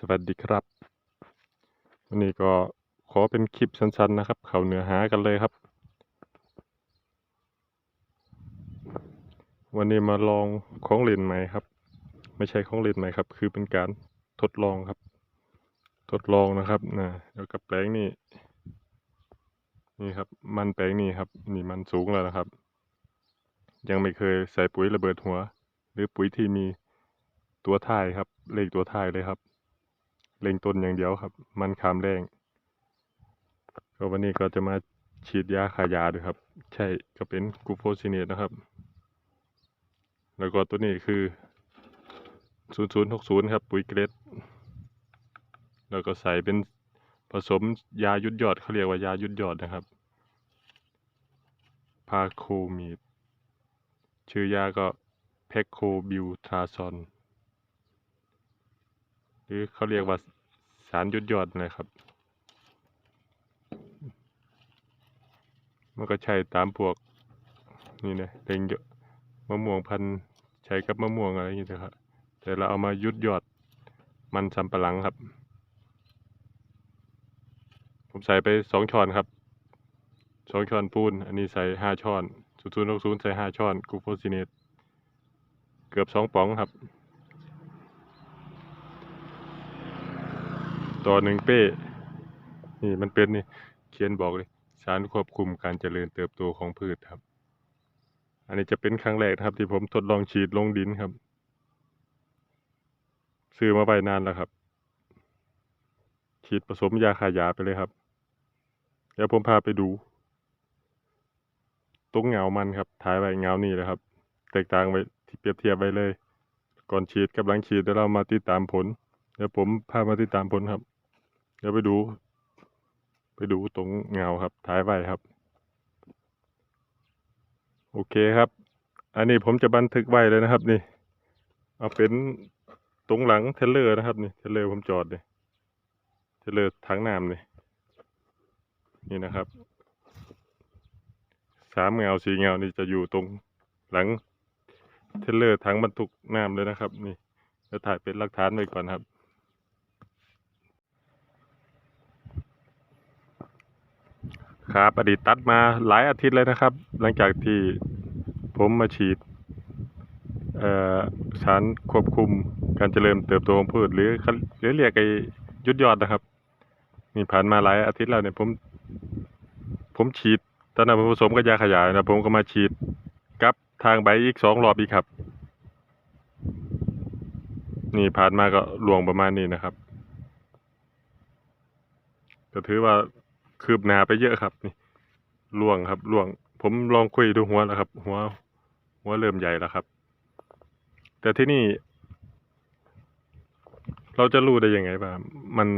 สวัสดีครับ วันนี้ก็ขอเป็นคลิปสั้นๆนะครับ เข้าเนื้อหากันเลยครับ วันนี้มาลองของเล่นใหม่ครับ ไม่ใช่ของเล่นใหม่ครับ คือเป็นการทดลองครับ ทดลองนะครับนะแล้วกับแปลงนี่นี่ครับ มันแปลงนี่ครับ นี่มันสูงแล้วนะครับ ยังไม่เคยใส่ปุ๋ยระเบิดหัว หรือปุ๋ยที่มีตัวท้ายครับเลขตัวท้ายเลยครับ เล็งต้นอย่างเดียวครับ มันคามแรงก็วันนี้ก็จะมาฉีดยาขายาด้วยครับ ใช่ก็เป็นกูโฟซิเนตนะครับ แล้วก็ตัวนี้คือ 0060 ครับ ปุ๋ยเกรดแล้วก็ใส่เป็นผสมยายุดยอดเขาเรียกว่ายายุดยอดนะครับ พาโคมีด ชื่อยาก็แพคโคบิวทราซอน หรือเขาเรียกว่าสารยุดยอดนะครับ มันก็ใช้ตามพวกนี่นะเต็งเยอะมะม่วงพันธุ์ใช้กับมะม่วงอะไรอย่างเงี้ยครับ แต่เราเอามายุดยอดมันสำปะหลังครับ ผมใส่ไปสองช้อนครับสองช้อนปูน อันนี้ใส่ห้าช้อนศูนย์ศูนย์หกศูนย์ใส่ห้าช้อนกูโฟซิเนตเกือบสองป๋องครับ ต่อหนึ่งเป้นี่มันเป็นนี่เขียนบอกเลยสารควบคุมการเจริญเติบโตของพืชครับ อันนี้จะเป็นครั้งแรกนะครับ ที่ผมทดลองฉีดลงดินครับ ซื้อมาไว้นานแล้วครับ ฉีดผสมยาขายาไปเลยครับเดี๋ยวผมพาไปดูตรงเงามันครับถ่ายไว้เงานี่แหละครับ แตกต่างไว้ที่เปรียบเทียบไว้เลย ก่อนฉีดกับหลังฉีดเดี๋ยวเรามาติดตามผล เดี๋ยวผมพามาติดตามผลครับ เดี๋ยวไปดู ไปดูตรงเงาครับถ่ายไว้ครับ โอเคครับ อันนี้ผมจะบันทึกไว้เลยนะครับ นี่ เอาเป็นตรงหลังเทเลอร์นะครับ นี่เทเลอร์ผมจอดนี่เทเลอร์ถังน้ำนี่นี่นะครับสามเงาสี่เงานี่จะอยู่ตรงหลังเทเลอร์ถังบรรทุกน้ำเลยนะครับ นี่จะถ่ายเป็นหลักฐานไว้ก่อนครับ ครับอดีตตัดมาหลายอาทิตย์เลยนะครับ หลังจากที่ผมมาฉีดสารควบคุมการเจริญเติบโตของพืชหรือหรือเรียกไอ้ยุดยอดนะครับนี่ผ่านมาหลายอาทิตย์แล้วเนี่ยผมผมฉีดตอนนั้นผมผสมกับยาขยายนะผมก็มาฉีดกับทางใบอีกสองรอบอีกครับ นี่ผ่านมาก็หลวงประมาณนี้นะครับ ก็ถือว่า คืบหนาไปเยอะครับ นี่ล่วงครับล่วง ผมลองคุยดูหัวแล้วครับ หัว หัวเริ่มใหญ่แล้วครับ แต่ที่นี่ เราจะรู้ได้ยังไงว่ามัน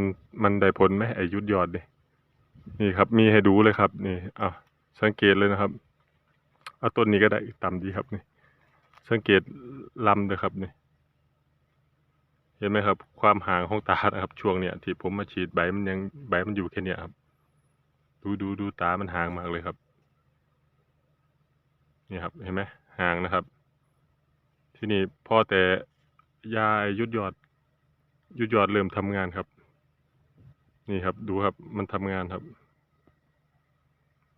มันได้ผลไหมไอยุดยอดดินี่ครับ มีให้ดูเลยครับ นี่อะสังเกตเลยนะครับเอาต้นนี้ก็ได้ต่ำดีครับนี่ สังเกตลำเลยครับนี่เห็นไหมครับ ความห่างของตานะครับ ช่วงเนี้ยที่ผมมาฉีดใบมันยังใบมันอยู่แค่เนี้ยครับ ดูดูดูตามันห่างมากเลยครับ นี่ครับ เห็นไหมห่างนะครับ ที่นี่พ่อแต่ยายยุดยอด ยุดยอดเริ่มทำงานครับ นี่ครับ ดูครับ มันทำงานครับ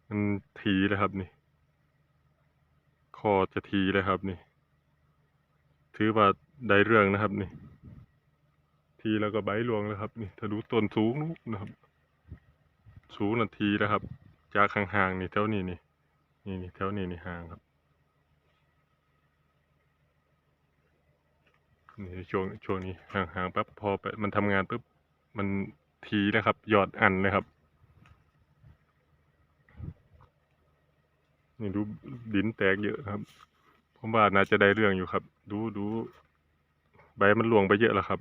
มันทีแล้วครับนี่คอจะทีแล้วครับนี่ ถือว่าได้เรื่องนะครับ นี่ ทีแล้วก็ใบรวงแล้วครับ นี่ถ้าดูต้นสูงนะครับ สูงนาทีแล้วครับ จากห่างๆนี่แถวนี้นี่นี่นี่แถวนี้นี่ห่างครับนี่ช่วงช่วงนี้ห่างๆปั๊บพอไปมันทำงานปุ๊บมันทีนะครับ หยอดอันเลยครับ นี่ดูดินแตกเยอะครับผมว่าน่าจะได้เรื่องอยู่ครับ ดูดูใบมันหลวงไปเยอะแล้วครับ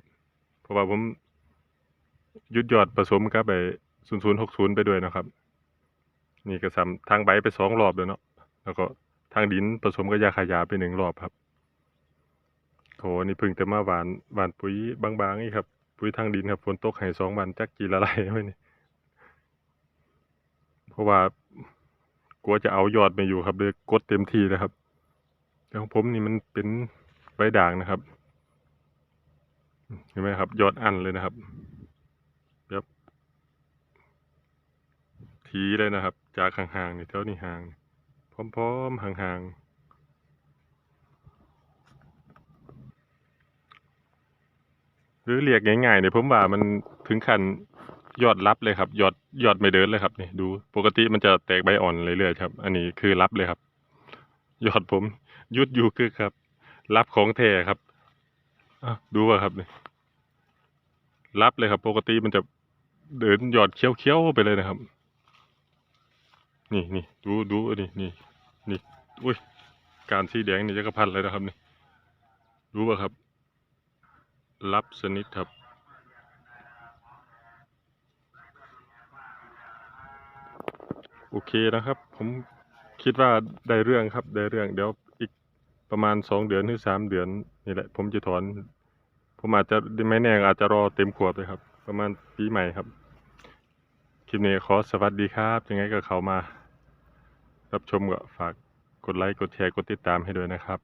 เพราะว่าผมยุดยอดผสมกับไป ศูนย์ศูนย์หกศูนย์ไปด้วยนะครับ นี่ก็ซ้ำทางใบไปสองรอบเลยเนาะแล้วก็ทางดินผสมกับยาขายาไปหนึ่งรอบครับโถนี่พิ่งจะมาหวานหวานปุ๋ยบางๆนี่ครับ ปุ๋ยทางดินครับฝนตกให้สองวันจักกี่ละลายไว้นี่เพราะว่ากลัวจะเอายอดไม่อยู่ครับเลยกดเต็มที่เลยครับแต่ของผมนี่มันเป็นใบด่างนะครับ เห็นไหมครับ ยอดอันเลยนะครับ ทีเลยนะครับ จากห่างๆนี่เท่านี้ห่าง พร้อมๆห่างๆหรือเรียกง่ายๆเนี่ยผมว่ามันถึงขั้นยอดรับเลยครับ ยอดยอดไม่เดินเลยครับนี่ดู ปกติมันจะแตกใบอ่อนเรื่อยๆครับ อันนี้คือรับเลยครับ ยอดผม ยุดอยู่คือครับ รับของแท้ครับอดูว่าครับนี่รับเลยครับ ปกติมันจะเดินยอดเคี้ยวๆไปเลยนะครับ นี่นี่ดูดูนนี้นี่นี่อุ้ยการสีแดงนี่จะกระพันเลยนะครับนี่รู้ป่ะครับ รับสนิทครับโอเคนะครับ ผมคิดว่าได้เรื่องครับได้เรื่องเดี๋ยวอีกประมาณสองเดือนหรือสามเดือนนี่แหละ ผมจะถอน ผมอาจจะไม่แน่อาจจะรอเต็มขวบเลยครับ ประมาณปีใหม่ครับคลิปนี้ขอสวัสดีครับ ยังไงก็เข้ามา รับชมก็ฝากกดไลค์ กดแชร์ กดติดตามให้ด้วยนะครับ